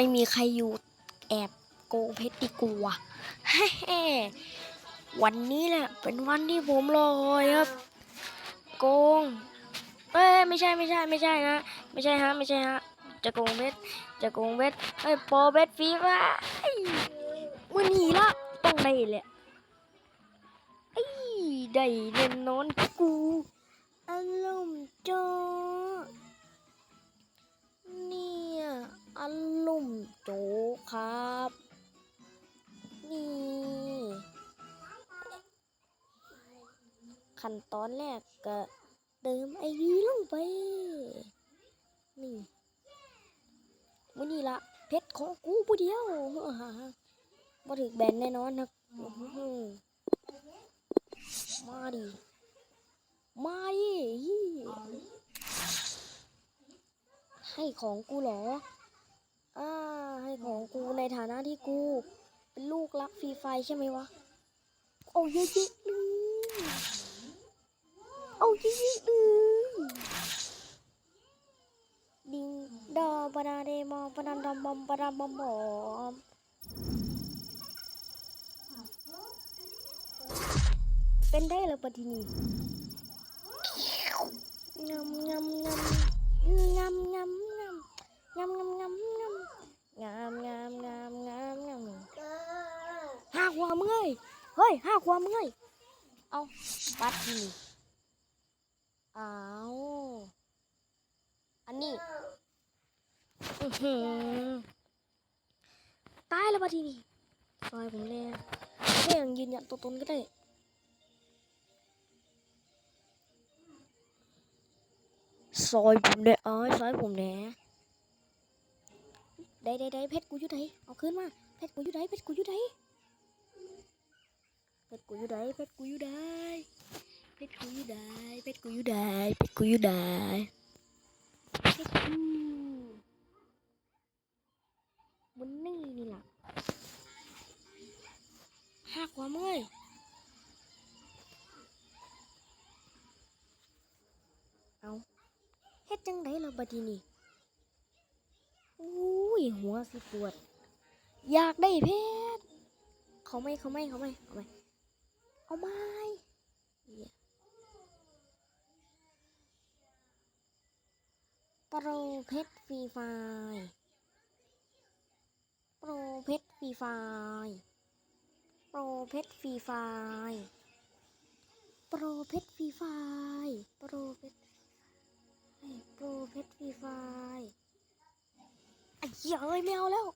ไม่มีใครอยู่แอบโกงเพชรดีกว่าวันนี้แหละเป็นวันที่ผมรอครับ โกง เอ้ยไม่ใช่ไม่ใช่ไม่ใช่นะไม่ใช่ฮะไม่ใช่ฮะจะโกงเพชรจะโกงเพชรเอ้ยโปรเพชรฟรีว่ะไอ้มือหนีละต้องได้แหละไอ้ได้แน่นอนกูอารมณ์จอ ขั้นตอนแรกก็เติมไอดีลงไป นี่มื่อนี้ละเพชรของกูผู้เดียวมาถึกแบนแน่นอนนะมาดิ มาดิให้ของกูเหรอ อ่า ให้ของกูในฐานะที่กู เป็นลูกรักฟรีไฟใช่ไหมวะ โอ้ยเยอะๆ เอาจริงๆอือดิงดอปะดาเดมอปะดันดอมบอมปะดาบอมบอมเป็นได้แล้วปะทีนี้งำงำงำงำงำงำงำงำงำงำงำงำงำงำงำงำห้าขวามึงเอ้ยเฮ้ยห้าขวามึงเอ้ยเอาปัดทีนี้ อ้าว อันนี้อือหือตายแล้วปะทีนี้ซอยผมแน่ก็ยังยืนยันตัวตนก็ได้ซอยผมแน่อ้อยซอยผมแน่ได้ได้ได้เพชรกูอยู่ไหนเอาขึ้นมาเพชรกูอยู่ไหนเพชรกูอยู่ไหนเพชรกูอยู่ไหนเพชรกูอยู่ไหน เพชรกูอยู่ได้เพชรกูอยู่ได้เพชรกูอยู่ได้เพชรกูมันนี่นี่ล่ะหักหัวมึงเอ้ยเอาเฮ็ดจังไดล่ะบัดนี้อุ้ยหัวสิปวด อยากได้เพชรเขาไม่เขาไม่เขาไม่เอาไม่เอาไม่ โปรเพชรฟรีไฟโปรเพชรฟรีไฟโปรเพชรฟรีไฟโปรเพชรฟรีไฟโปรเพชรโปรเพชรฟรีไฟไอ้เหี้ยเอ้ยไม่เอาแล้ว